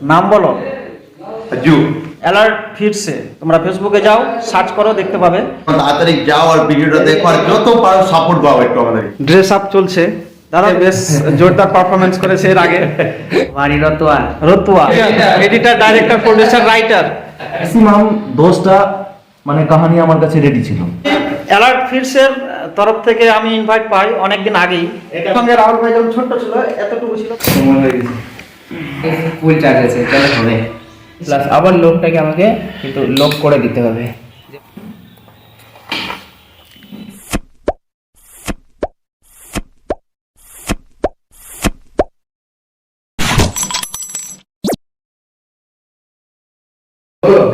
নাম বলো। জু। অ্যালার্ট ফিরছে। তোমরা ফেসবুকে যাও সার্চ করো দেখতে পাবে। তাড়াতাড়ি যাও আর ভিডিওটা দেখো আর যত পারো সাপোর্ট পাও একটু আমাদেরকে ড্রেস আপ চলছে। দাদা বেশ জোরদার পারফরমেন্স করেছে এর আগে। বাড়ি Ratua. Ratua. Editor director producer writer maximum দশটা মানে কাহানি আমার কাছে রেডি ছিল। অ্যালার্ট ফিরসের তরফ থেকে আমি ইনভাইট পাই অনেকদিন আগেই। সঙ্গে রাহুল ভাই যখন ছোট্ট ছিল এতটুকু ছিল। ফুল চার্জ আছে তাহলে হবে। প্লাস আবার লোকটাকে আমাকে কিন্তু লক করে দিতে হবে।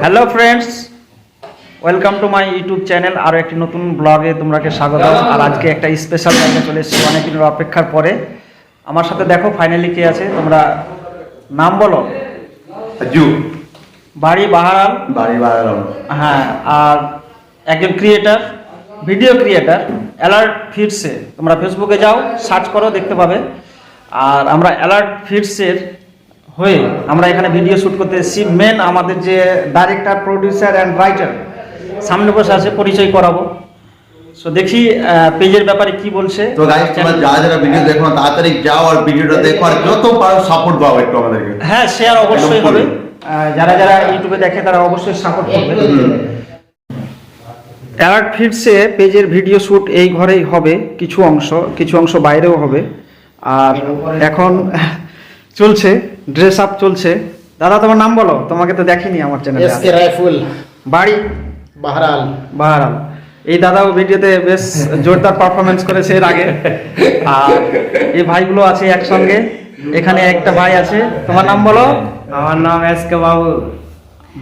Hello friends welcome to my YouTube channel আরও একটি নতুন ব্লগে তোমরাকে স্বাগত আর আজকে একটা স্পেশাল জায়গায় চলে এসেছি। অনেক দিনের অপেক্ষার পরে। আমার সাথে দেখো ফাইনালি কে আছে। তোমরা নাম বলো। জু। বাড়ি বাহারাল। বাড়ি বাড়ালাম হ্যাঁ আর একজন ক্রিয়েটার ভিডিও ক্রিয়েটার অ্যালার্ট ফিডসে তোমরা ফেসবুকে যাও সার্চ করো দেখতে পাবে। আর আমরা অ্যালার্ট ফিডসের হয়ে আমরা এখানে ভিডিও শ্যুট করতে এসেছি। মেন আমাদের যে ডাইরেক্টর প্রডিউসার অ্যান্ড রাইটার সামনে বসে আছে পরিচয় করাবো। সো দেখি পেজের ব্যাপারে কি বলছে। তো গাইস তোমরা যারা যারা ভিডিও দেখো তাড়াতাড়ি যাও আর ভিডিওটা দেখো আর যত পারো সাপোর্ট পাও একটু আমাদেরকে। হ্যাঁ শেয়ার অবশ্যই হবে। যারা যারা ইউটিউবে দেখে তারা অবশ্যই সাপোর্ট করবে। অ্যালার্ট ফিডসে পেজের ভিডিও শ্যুট এই ঘরেই হবে কিছু অংশ কিছু অংশ বাইরেও হবে। আর এখন চলছে ড্রেস আপ চলছে। দাদা তোমার নাম বলো? তোমাকে তো দেখিনি আমার এসকে চ্যানেলে রাইফুল বাড়ি? বাহরাল। বাহারাল। এই দাদাও ভিডিওতে বেশ জোরদার পারফরমেন্স করেছে এর আগে। আর এই ভাইগুলো আছে একসঙ্গে। এখানে একটা ভাই আছে। তোমার নাম বলো? আমার নাম এসকে বাবু।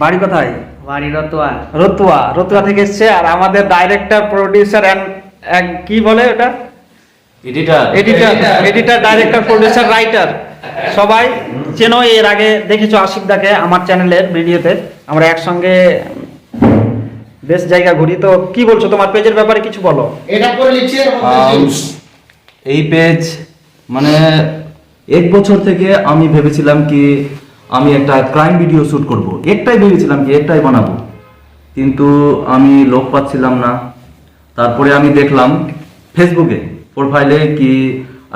বাড়ি কোথায়? বাড়ি রতোয়া। রতুয়া। রতুয়া থেকে এসছে। আর আমাদের ডাইরেক্টর প্রডিউসার অ্যান্ড কি বলে ওটা? Editor editor editor director producer writer সবাই চেনো এর আগে দেখেছ আশিক দাকে আমার চ্যানেলের ভিডিওতে আমরা একসঙ্গে বেশ জায়গা ঘুরি। তো কি বলছো তোমার পেজের ব্যাপারে কিছু বলো? এটা করে লিখছি এই পেজ মানে এক বছর থেকে আমি ভেবেছিলাম কি আমি একটা ক্রাইম ভিডিও শুট করব। একটাই ভেবেছিলাম কি একটাই বানাবো। কিন্তু আমি লোক পাচ্ছিলাম না। তারপরে আমি দেখলাম ফেসবুকে প্রোফাইলে কি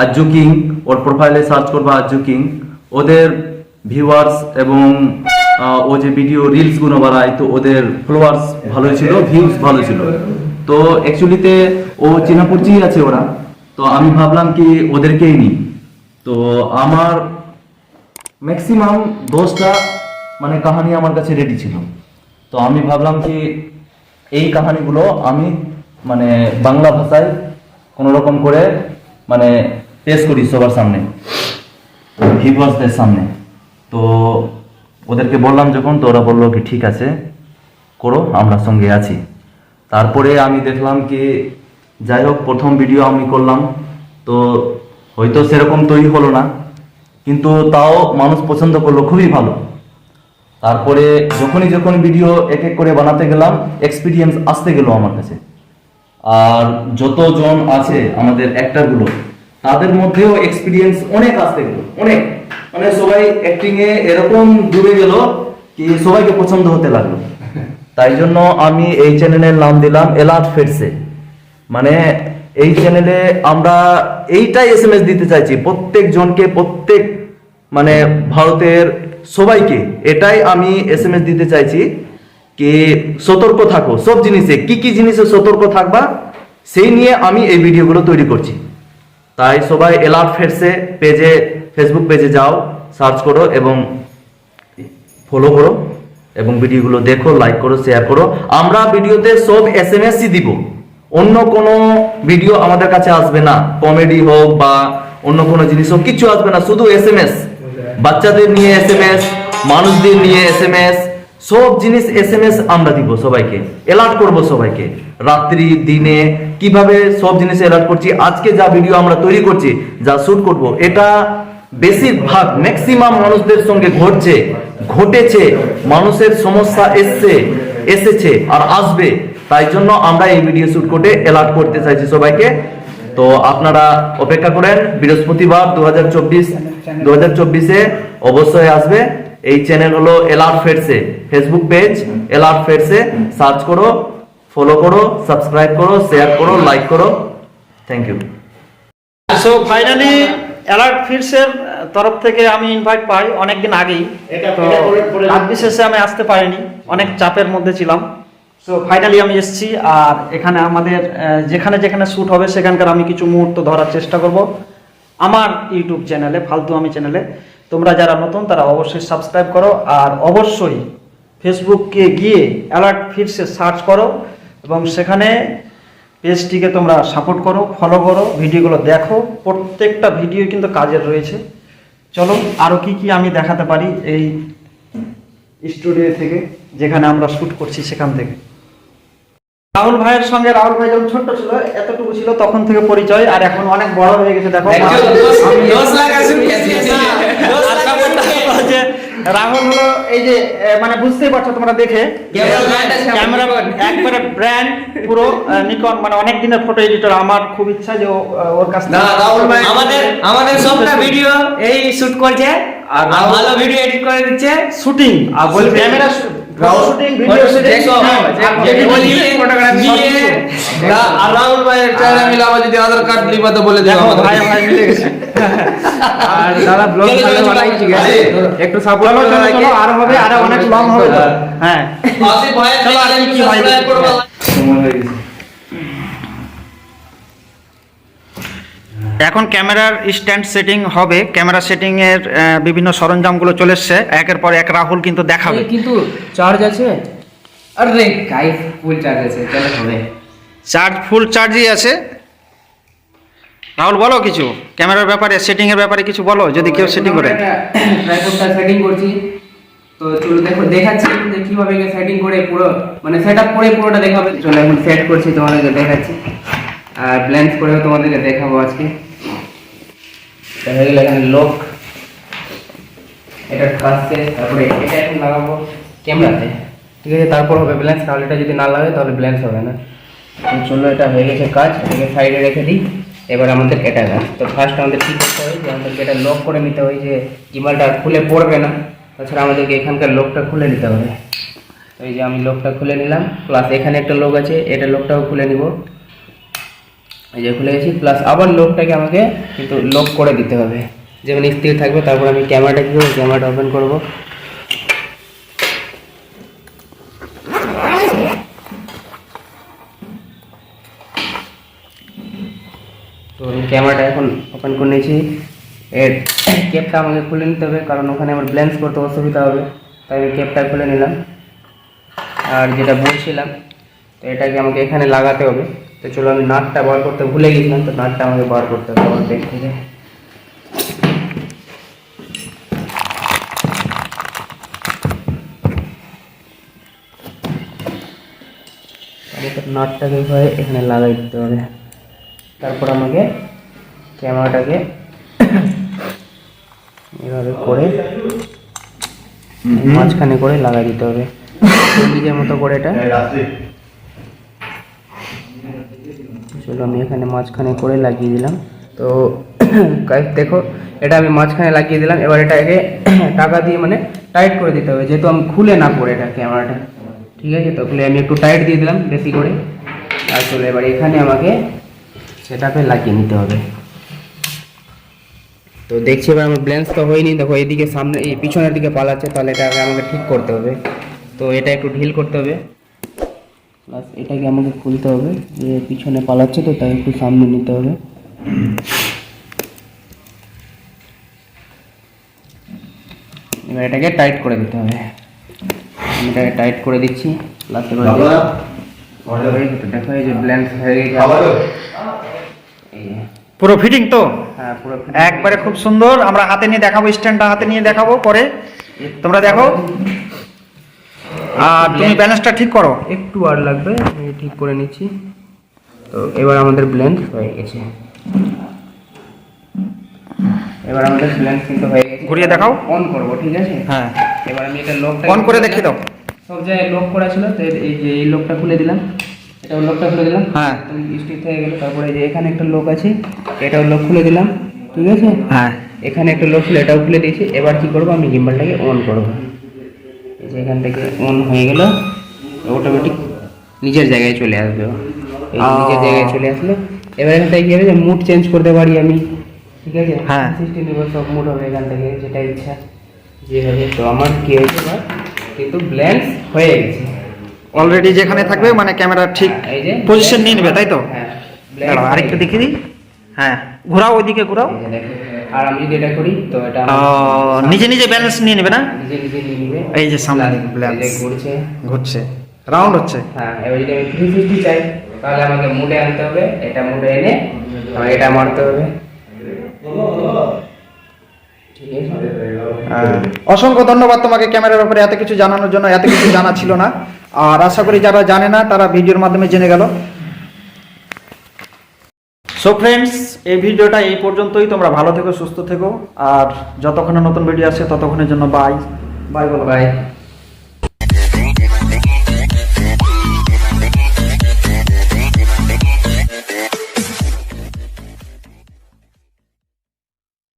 আজ্জু কিং ওর প্রোফাইলে সার্চ করব আজ্জু কিং। ওদের ভিউয়ার্স এবং ও যে ভিডিও রিলসগুলো বানায়, তো ওদের ফলোয়ার্স ভালো ছিল ভিউজ ভালো ছিল। তো অ্যাকচুয়ালিতে ও চেনাপুরচি আছে ওরা। তো আমি ভাবলাম কি ওদেরকেই নিই। তো আমার ম্যাক্সিমাম দশটা মানে কাহানি আমার কাছে রেডি ছিল। তো আমি ভাবলাম কি এই কাহানিগুলো আমি মানে বাংলা ভাষায় কোনো রকম করে মানে পেশ করি সবার সামনে। ভিভার্সদের সামনে। তো ওদেরকে বললাম যখন, তো ওরা বলল কি, ঠিক আছে, করো, আমরা সঙ্গে আছি। তারপরে আমি দেখলাম কি, যাই হোক, প্রথম ভিডিও আমি করলাম, তো হয়তো সেরকম তৈরি হলো না, কিন্তু তাও মানুষ পছন্দ করল, খুবই ভালো। তারপরে যখনই যখন ভিডিও এক এক করে বানাতে গেলাম এক্সপিরিয়েন্স আসতে গেল আমার কাছে। আর যতজন আছে আমাদের অ্যাক্টারগুলো তাদের মধ্যেও এক্সপিরিয়েন্স অনেক আসতে গেল অনেক। মানে সবাই অ্যাক্টিং এ এরকম ডুবে গেল কি সবাইকে পছন্দ হতে লাগল। তাই জন্য আমি এই চ্যানেলের নাম দিলাম এলার্ট ফেডসে মানে এই চ্যানেলে আমরা এইটাই এস এম এস দিতে চাইছি প্রত্যেক জনকে প্রত্যেক মানে ভারতের সবাইকে। এটাই আমি এস এম এস দিতে চাইছি কি সতর্ক থাকো। সব জিনিসে কি কি জিনিসে সতর্ক থাকবা, সেই নিয়ে আমি এই ভিডিওগুলো তৈরি করছি। তাই সবাই এলার্ট ফেডসে পেজে ফেসবুক পেজে যাও সার্চ করো এবং ফলো করো এবং ভিডিওগুলো দেখো লাইক করো শেয়ার করো। আমরা ভিডিওতে সব এস এম এসই দিব। অন্য কোনো ভিডিও আমাদের কাছে আসবে না। কমেডি হোক বা অন্য কোনো জিনিস হোক, কিছু আসবে না। শুধু এস এম এস বাচ্চাদের নিয়ে এস এম এস মানুষদের নিয়ে এস এম এস সব জিনিস এস এম এস আমরা দিব সবাইকে অ্যালার্ট করব সবাইকে। রাত্রি, দিনে, কীভাবে সব জিনিস অ্যালার্ট করছি, আজকে যা ভিডিও আমরা তৈরি করছি, যা শুট করব, এটা বেশিরভাগ ম্যাক্সিমাম মানুষদের সঙ্গে ঘটছে, ঘটেছে, মানুষের সমস্যা এসছে, এসেছে আর আসবে। তাই জন্য আমরা এই ভিডিও শুট করে অ্যালার্ট করতে চাইছি সবাইকে। তো আপনারা অপেক্ষা করেন, বৃহস্পতিবার দু হাজার চব্বিশ দু হাজার চব্বিশে অবশ্যই আসবে। এই চ্যানেল হলো এলআর ফেডসে ফেসবুক পেজ এলআর ফেডসে সার্চ করো ফলো করো সাবস্ক্রাইব করো শেয়ার করো লাইক করো। Thank you so finally alert ফিডসের তরফ থেকে আমি ইনভাইট পাই অনেকদিন আগেই। এটা- তো রাত বিশেষে আমি আসতে পারিনি অনেক চাপের মধ্যে ছিলাম। সো ফাইনালি আমি এসেছি আর এখানে আমাদের যেখানে যেখানে শ্যুট হবে সেখানকার আমি কিছু মুহূর্ত ধরার চেষ্টা করব। আমার ইউটিউব চ্যানেলে ফালতু আমি চ্যানেলে তোমরা যারা নতুন তারা অবশ্যই সাবস্ক্রাইব করো আর অবশ্যই ফেসবুকে গিয়ে অ্যালার্ট ফিডসে সার্চ করো এবং সেখানে পেজটিকে তোমরা সাপোর্ট করো ফলো করো ভিডিওগুলো দেখো। প্রত্যেকটা ভিডিও কিন্তু কাজের রয়েছে। চলো আরও কি কি আমি দেখাতে পারি এই স্টুডিও থেকে যেখানে আমরা শ্যুট করছি সেখান থেকে। রাহুল ভাইয়ের সঙ্গে রাহুল ভাই যখন ছোট্ট ছিল এতটুকু ছিল তখন থেকে পরিচয় আর এখন অনেক বড় হয়ে গেছে দেখো আমি- আর ব্যাপারটা হলো যে রাহুল হলো এই যে মানে বুঝতেই পারছ তোমরা দেখে। ক্যামেরা একবারে ব্র্যান্ড পুরো নিকন মানে অনেক দিনের ফটো এডিটর আমার খুব ইচ্ছা যে ওর কাছ থেকে আমাদের আমাদের সবটা ভিডিও এই শুট করছে আর ভালো ভিডিও এডিট করে দিচ্ছে। শুটিং আর বলছি ক্যামেরা শুটিং ভিডিও শুটিং আর রাহুল ভাইয়ের চেহারা মিলে আমার যদি আধার কার্ড লিবা তো বলে দেখো ভাই ভাই মিলে গেছে। আর দাদা ব্লগ ভালো বানাই ঠিক আছে একটু সাপোর্ট করো চলো দাদাকে। হবে আরও অনেক লং হবে তো। হ্যাঁ। আসিফ ভাইয়ের চলো আর কি ভাই? সময় হয়ে গেছে এখন ক্যামেরার স্ট্যান্ড সেটিং হবে। ক্যামেরা সেটিং এর বিভিন্ন সরঞ্জামগুলো চলে এসছে। একের পর এক রাহুল কিন্তু দেখাবে। কিন্তু চার্জ আছে। আরে গাইস ফুল চার্জ আছে চলো হবে। চার্জ, ফুল চার্জই আছে। রাহুল, বলো কিছু? ক্যামেরার ব্যাপারে সেটিং এর ব্যাপারে কিছু বলো, যদি কেউ সেটিং করে। ট্রাইপডটা সেটিং করছি। তো চলো দেখো, দেখাচ্ছি যে কীভাবে সেটিং করে পুরো মানে সেটআপ করে পুরোটা দেখাবে। চলো এখন সেট করছি, তোমাদেরকে দেখাচ্ছি। আর ব্লেন্স করেও তোমাদেরকে দেখাবো আজকে। গেল এখানে লোক এটা কাজছে তারপরে এটা এখন লাগাবো। ক্যামেরাতে। ঠিক আছে, তারপর হবে। ব্লেন্স তাহলে এটা যদি না লাগে, তাহলে ব্লেন্স হবে না। চলো, এটা হয়ে গেছে কাজ, এটাকে সাইডে রেখে দিই। এবার আমাদের এটা তো ফার্স্ট আমাদের কী করতে হয় যে আমাদেরকে এটা লক করে নিতে হয় যে ইমালটা খুলে পড়বে না। তাছাড়া আমাদেরকে এখানকার লকটা খুলে নিতে হবে। তো এই যে আমি লকটা খুলে নিলাম প্লাস এখানে একটা লোক আছে, এটা লকটাও খুলে নিব। এই যে খুলে গেছি প্লাস আবার লকটাকে আমাকে কিন্তু লক করে দিতে হবে। যেমন স্থির থাকবে, তারপর আমি ক্যামেরাটা কী করব? ক্যামেরাটা ওপেন করব। ক্যামেরাটা এখন ওপেন করে নিয়েছি। এর কেপটা আমাকে খুলে নিতে হবে, কারণ ওখানে আমার ব্লেন্স করতে অসুবিধা হবে, তাই আমি কেপটা খুলে নিলাম। আর যেটা বলছিলাম, তো এটাকে আমাকে এখানে লাগাতে হবে। তো চলো আমি নাটটা বার করতে ভুলে গেছিলাম, তো নাটটা আমাকে বার করতে হবে আমার ব্যাগ থেকে নাটটাকে এখানে লাগাই দিতে হবে। তারপর আমাকে ক্যামেরাটাকে এভাবে করে মাঝখানে করে লাগাই দিতে হবে। নিজের মতো করে এটা। চলো আমি এখানে মাঝখানে করে লাগিয়ে দিলাম। তো দেখো এটা আমি মাঝখানে লাগিয়ে দিলাম। এবার এটাকে টাকা দিয়ে মানে টাইট করে দিতে হবে যেহেতু আমি খুলে না পড়ে এটা ক্যামেরাটা। ঠিক আছে? তো খুলে আমি একটু টাইট দিয়ে দিলাম বেশি করে। আর চলো এবার এখানে আমাকে সেটাকে লাগিয়ে নিতে হবে। তো দেখছি এবার আমার ব্লেন্স তো হয়নি। দেখো এইদিকে সামনে এই পিছনের দিকে পালাচ্ছে তাহলে এটাকে আমাকে ঠিক করতে হবে। তো এটা একটু ঢিল করতে হবে। প্লাস এটাকে আমাকে খুলতে হবে যে পিছনে পালাচ্ছে তো তাই একটু সামনে নিতে হবে। এবার এটাকে টাইট করে দিতে হবে। আমি এটাকে টাইট করে দিচ্ছি। প্লাস এবার দেখো এই যে ব্ল্যান্স হয়ে গেছে। পুরো ফিটিং তো? হ্যাঁ পুরো একবারে খুব সুন্দর। আমরা হাতে নিয়ে দেখাবো স্ট্যান্ডটা হাতে নিয়ে দেখাবো পরে। তোমরা দেখো। আর তুমি ব্যালেন্সটা ঠিক করো। একটু আর লাগবে আমি ঠিক করে নিচ্ছি। তো এবার আমাদের ব্লেন্ড হয়ে গেছে। এবার আমাদের ব্লেন্ড কিন্তু হয়ে গেছে। ঘুরিয়ে দেখাও। অন করব ঠিক আছে? হ্যাঁ। এবার আমি এটা লকটা অন করে দেখিয়ে দাও। সব জায়গায় লক করা ছিল তো এই যে এই লকটা খুলে দিলাম। এটাও লকটা খুলে দিলাম। হ্যাঁ। স্টিক হয়ে গেল তারপরে যে এখানে একটা লক আছে এটাও লক খুলে দিলাম। ঠিক আছে? হ্যাঁ। এখানে একটা লোক ছিল এটাও খুলে দিয়েছি। এবার কি করব আমি গিম্বালটাকে অন করব। এই যে এখান থেকে অন হয়ে গেল। অটোমেটিক নিজের জায়গায় চলে আসবে নিজের জায়গায় চলে আসলো। এবার এখান থেকে কি হবে যে মুড চেঞ্জ করতে পারি আমি। ঠিক আছে? হ্যাঁ। সিস্টেম নিব সব মুড হবে এখান থেকে যেটা ইচ্ছা। যে হবে তো আমার কি হয়েছে কিন্তু ব্ল্যান্স হয়ে গেছে। অলরেডি যেখানে থাকবে মানে ক্যামেরা ঠিক হ্যাঁ, পজিশন নিয়ে নেবে তাই তো? হ্যাঁ দাঁড়াও, আরেকটু হয়ে দেখিয়ে দিই। হ্যাঁ ঘোরাও ওইদিকে ঘোরাও। আর আমি যদি এটা করি তো এটা নিজে নিজে ব্যালেন্স নিয়ে নেবে না? নিজে নিজে নিয়ে নিবে। এই যে সামনে ঘুরছে। ঘুরছে। রাউন্ড হচ্ছে। হ্যাঁ এবার যদি আমি থ্রি সিক্সটি চাই তাহলে আমাকে মুডে আনতে হবে। এটা মুডে এনে আমাকে এটা মারতে হবে। আছে? অসংখ্য ধন্যবাদ তোমাকে ক্যামেরার ব্যাপারে এত কিছু জানানোর জন্য এত কিছু জানা ছিল না। আর আশা করি যারা জানে না, তারা ভিডিওর মাধ্যমে জেনে গেল। সো ফ্রেন্ডস এই ভিডিওটা এই পর্যন্তই। তোমরা ভালো থেকো, সুস্থ থেকো। আর যতক্ষণে নতুন ভিডিও আসে, ততক্ষণের জন্য বাই বাই বলো বাই